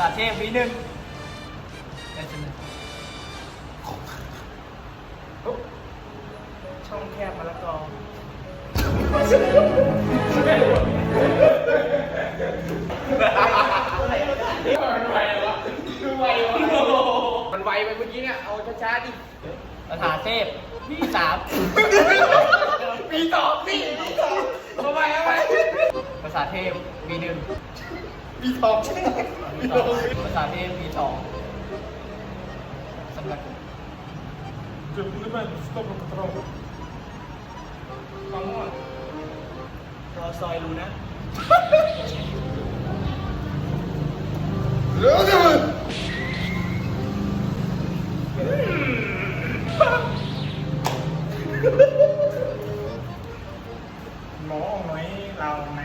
ษาเทพวีหนึ่งได้ช่ไหมช่องแคบมะละกอมันไววะคือไววะมันไวไปเมื่อกี้เนี่ย เอาช้าๆดิภาษาเทพวีสามปีสองสิปีสองเอาไปเอาไปภาษาเทพวีหนึ่ง ปีสองใช่ไหมวีสองภาษาเทพวีสองสำนักมะม่วงรอซอยรู้นะเร็วเดี๋ยวหมอหน่อยเราไหน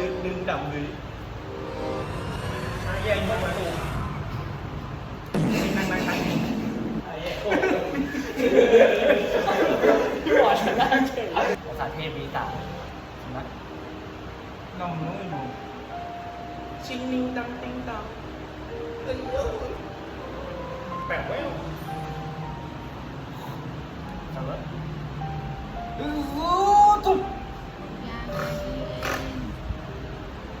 ดึงดึงดำเลยมาแย่งมาประตูนั่งนั่งนั่งไอ้แย่โอ้พี่บอชนะเฉยภาษาเทพวีสามสำนักน้องนู้นหนูชิงนิ้วดังติ้งตังเอ้ยเอ้ยแปลกแววสำนัก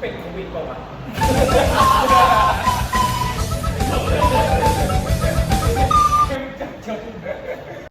เป็นโควิดก่อน